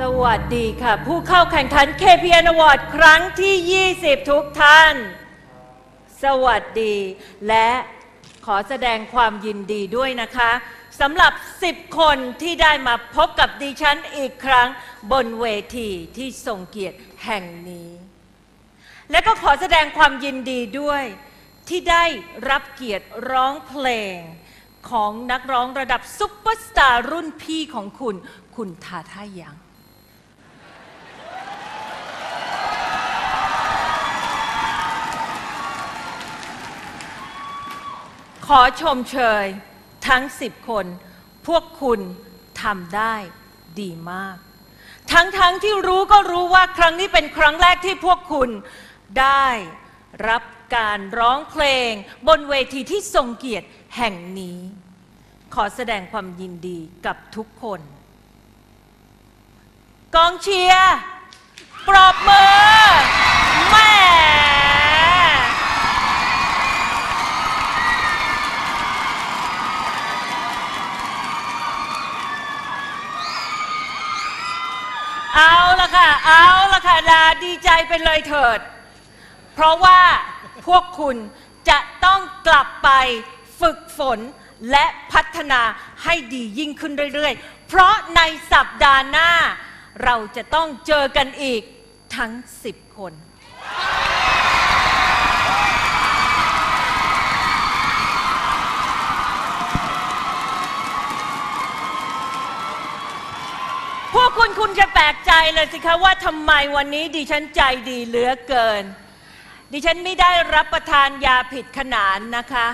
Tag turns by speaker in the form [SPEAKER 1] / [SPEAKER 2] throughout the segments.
[SPEAKER 1] สวัสดีค่ะ ผู้เข้าแข่งขัน KPN Award ครั้งที่ 20 ทุกท่าน สวัสดี และขอแสดงความยินดีด้วยนะคะสำหรับ 10 คนที่ได้มาพบกับดิฉันอีกครั้งบนเวทีที่ทรงเกียรติแห่งนี้ และก็ขอแสดงความยินดีด้วยที่ได้รับเกียรติร้องเพลงของนักร้องระดับซุปเปอร์สตาร์รุ่นพี่ของคุณ คุณทาท่ายัง อชมเชยทั้งสิบคน พวกคุณทำได้ดีมาก ทั้งๆทที่รู้ก็รู้ว่าครั้งนี้เป็นครั้งแรกที่พวกคุณได้รับการร้องเพลง บนเวทีที่ทรงเกียรติแห่งนี้ ขอแสดงความยินดีกับทุกคน กองเชียร์ ปรบมือแม่ ไปเลยเถิด เพราะว่าพวกคุณจะต้องกลับไปฝึกฝนและพัฒนาให้ดียิ่งขึ้นเรื่อยๆ เพราะในสัปดาห์หน้า เราจะต้องเจอกันอีกทั้ง 10 คน พ วกคุณคุณจะแปลกใจเลยสิคะว่าทำไมวันนี้ดิฉันใจดีเหลือเกิน ดิฉันไม่ได้รับประทานยาผิดขนานนะคะ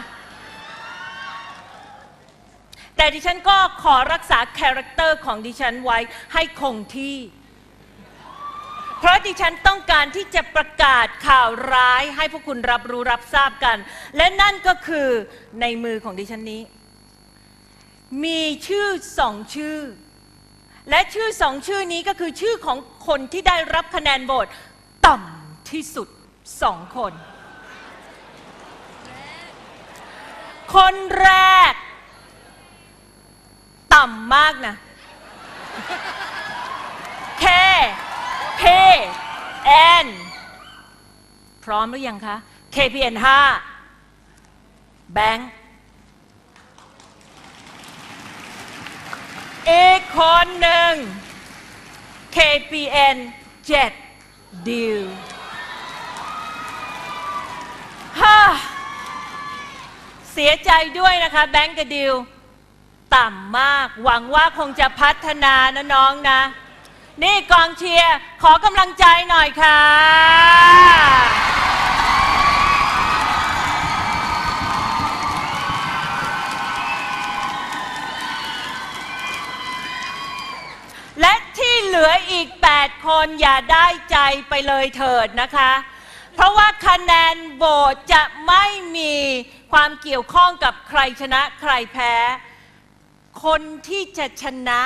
[SPEAKER 1] แต่ดิฉันก็ขอรักษาคาแรคเตอร์ของดิฉันไว้ให้คงที่ เพราะดิฉันต้องการที่จะประกาศข่าวร้ายให้พวกคุณรับรู้รับทราบกัน และนั่นก็คือในมือของดิฉันนี้ มีชื่อสองชื่อ และชื่อสองชื่อนี้ก็คือชื่อของคนที่ได้รับคะแนนโหวตต่ำที่สุดสองคน คนแรก ต่ำมากนะ K P N พร้อมหรือยังคะ KPN 5แบงค์อีกคนหนึ่ง KPN 7ดิวฮ่าเสียใจด้วยนะคะแบงก์กับดิวต่ำมาก หวังว่าคงจะพัฒนานะน้องนะ นี่กองเชียร์ ขอกำลังใจหน่อยค่ะและที่เห ลืออีก 8 คนอย่าได้ใจไปเลยเถิดนะคะ เพราะว่าคะแนนโหวตจะไม่มีความเกี่ยวข้องกับใครชนะใครแพ้ คนที่จะชนะ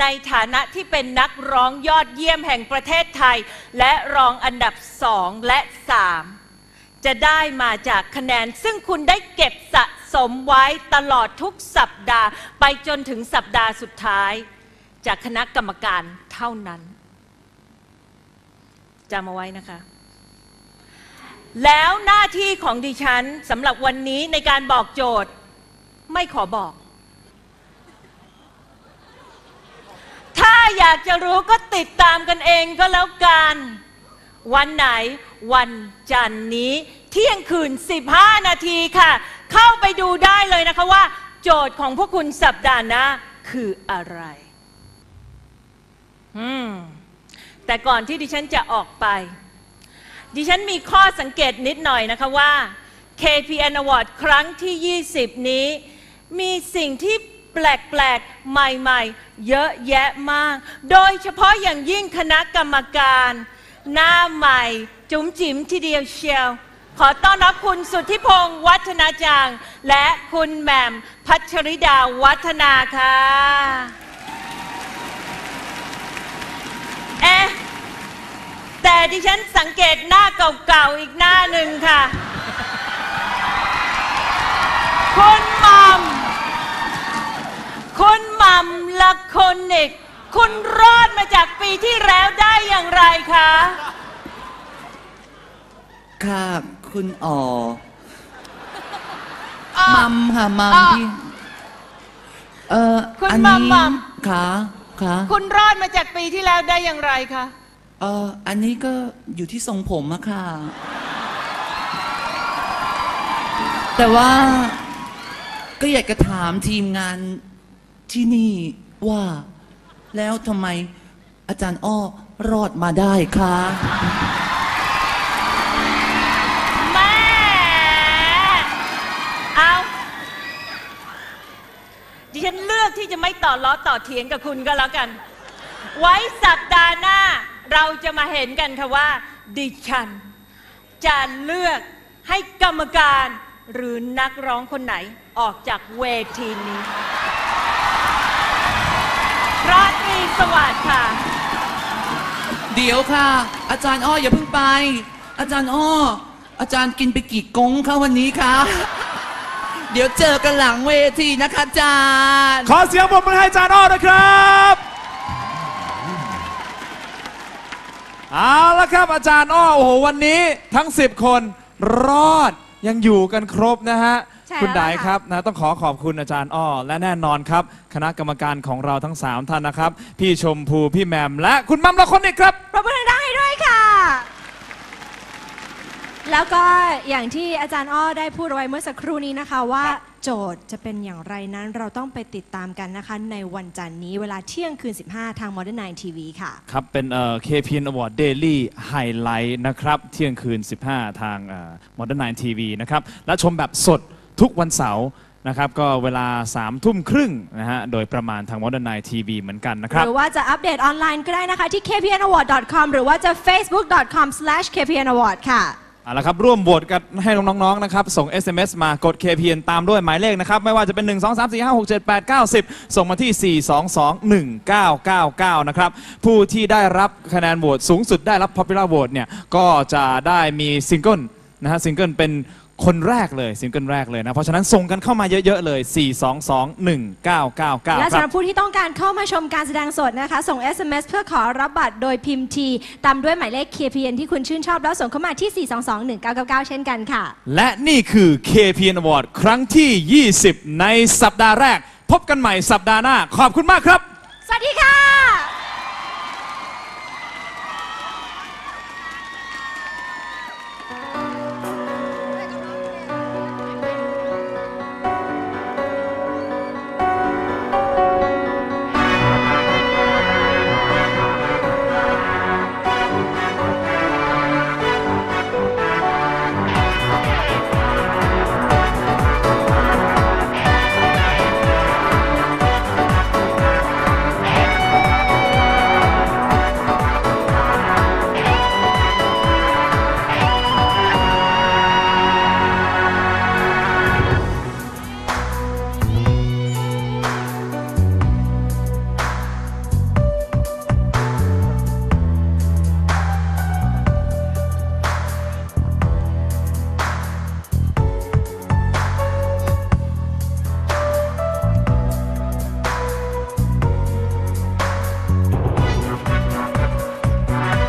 [SPEAKER 1] ในฐานะที่เป็นนักร้องยอดเยี่ยมแห่งประเทศไทย และรองอันดับสองและสามจะได้มาจากคะแนน ซึ่งคุณได้เก็บสะสมไว้ตลอดทุกสัปดาห์ ไปจนถึงสัปดาห์สุดท้าย จากคณะกรรมการ เท่านั้นจำเอาไว้นะคะ แล้วหน้าที่ของดิฉันสำหรับวันนี้ในการบอกโจทย์ ไม่ขอบอก ถ้าอยากจะรู้ก็ติดตามกันเองก็แล้วกัน วันไหนวันจันนี้ เที่ยงคืน 15 นาทีค่ะ เข้าไปดูได้เลยนะคะว่า โจทย์ของพวกคุณสัปดาห์หน้าคืออะไร แต่ก่อนที่ดิฉันจะออกไป ดิฉันมีข้อสังเกตนิดหน่อยนะคะว่า KPN Award ครั้งที่ 20 นี้ มีสิ่งที่แปลกๆ ใหม่ๆ เยอะแยะมาก โดยเฉพาะอย่างยิ่งคณะกรรมการ หน้าใหม่ จุ๋มจิ๋มทีเดียวเชียว ขอต้อนรับคุณสุทธิพงศ์วัฒนาจาง และคุณแหม่มพัชริดาวัฒนาค่ะ เอ๊ะแต่ดิฉันสังเกตหน้าเก่าๆอีกหน้าหนึ่งค่ะ คุณหมัมคุณหมัมละคนอีกคุณรอดมาจากปีที่แล้วได้อย่างไรคะ
[SPEAKER 2] ค่ะ คุณอ๋อ
[SPEAKER 1] อะ
[SPEAKER 2] มัมค่ะมัม
[SPEAKER 1] อะ
[SPEAKER 2] ที่ เออ
[SPEAKER 1] คุณ
[SPEAKER 2] อัน
[SPEAKER 1] มั
[SPEAKER 2] นี้
[SPEAKER 1] มมัม
[SPEAKER 2] ค่ะ ค่ะ
[SPEAKER 1] คุณรอดมาจากปีที่แล้วได้อย่างไรคะ
[SPEAKER 2] เอออันนี้ก็อยู่ที่ทรงผมอะค่ะ แต่ว่าก็อยากจะถามทีมงานที่นี่ว่า แล้วทำไมอาจารย์อ้อรอดมาได้คะ
[SPEAKER 1] จะไม่ต่อล้อต่อเถียงกับคุณก็แล้วกัน ไว้สัปดาห์หน้าเราจะมาเห็นกันค่ะว่า ดิฉัน จะเลือกให้กรรมการหรือนักร้องคนไหนออกจากเวทีนี้ราตรีสวัสดิ์ค่ะ
[SPEAKER 2] เดี๋ยวค่ะ อาจารย์อ้ออย่าเพิ่งไป อาจารย์อ้อ อาจารย์กินไปกี่กงคะวันนี้คะ เดี๋ยวเจอกันหลังเวทีนะคะอาจารย์
[SPEAKER 3] ขอเสียงปรบมือให้อาจารย์อ้อนะครับเอาละครับอาจารย์อ้อโอ้โหวันนี้ทั้ง 10 คนรอดยังอยู่กันครบนะฮะ
[SPEAKER 4] ใช่
[SPEAKER 3] คุณ
[SPEAKER 4] แล้ว
[SPEAKER 3] ไดาย
[SPEAKER 4] ค่ะ
[SPEAKER 3] ครับนะต้องขอขอบคุณอาจารย์อ้อและแน่นอนครับ คณะกรรมการของเราทั้ง 3 ท่านนะครับ พี่ชมพูพี่แหมมและคุณมัมละคนอีกครับ
[SPEAKER 4] ปรบมือดังๆให้ด้วยค่ะ แล้วก็อย่างที่อาจารย์อ้อได้พูดเอาไว้เมื่อสักครู่นี้นะคะว่า โจทย์จะเป็นอย่างไรนั้นเราต้องไปติดตามกันนะคะ ในวันจันทร์นี้เวลาเที่ยงคืน 15 ทาง Modern Nine TV ค่ะ
[SPEAKER 3] ครับ เป็นเอ่อ KPN Award Daily Highlight นะครับ เที่ยงคืน 15 ทางเอ่อ Modern Nine TV นะครับ และชมแบบสดทุกวันเสาร์นะครับ ก็เวลา3ทุ่มครึ่งนะฮะ โดยประมาณทาง Modern Nine TV เหมือนกันนะครับ
[SPEAKER 4] หรือว่าจะอัปเดตออนไลน์ก็ได้นะคะที่ kpnaward.com หรือว่าจะ facebook.com/kpnaward ค่ะ
[SPEAKER 3] เอาละครับร่วมโหวตกันให้น้องๆนะครับ ส่ง SMS มากด KPN ตามด้วยหมายเลขนะครับ ไม่ว่าจะเป็น 1 2 3 4 5 6 7 8 9 10 ส่งมาที่ 4 2 2 1 9 9 9 นะครับ ผู้ที่ได้รับคะแนนโหวตสูงสุดได้รับ Popular Vote เนี่ย ก็จะได้มีซิงเกิลนะฮะซิงเกิลเป็น คนแรกเลยซิงเกิลแรกเลยนะ เพราะฉะนั้นส่งกันเข้ามาเยอะ ๆ เลย 4 2 2 1 9 9 9
[SPEAKER 4] และ
[SPEAKER 3] ค
[SPEAKER 4] สำห
[SPEAKER 3] รั
[SPEAKER 4] รับบผู้ที่ต้องการเข้ามาชมการแสดงสดนะคะ ส่ง SMS เพื่อขอรับบัตรโดยพิมพ์ที ตามด้วยหมายเลข KPN ที่คุณชื่นชอบแล้วส่งเข้ามาที่ 4221999 เช่นกันค่ะ
[SPEAKER 3] และนี่คือ KPN Award ครั้งที่ 20 ในสัปดาห์แรก พบกันใหม่สัปดาห์หน้า ขอบคุณมากครับ
[SPEAKER 4] สวัสดีค่ะ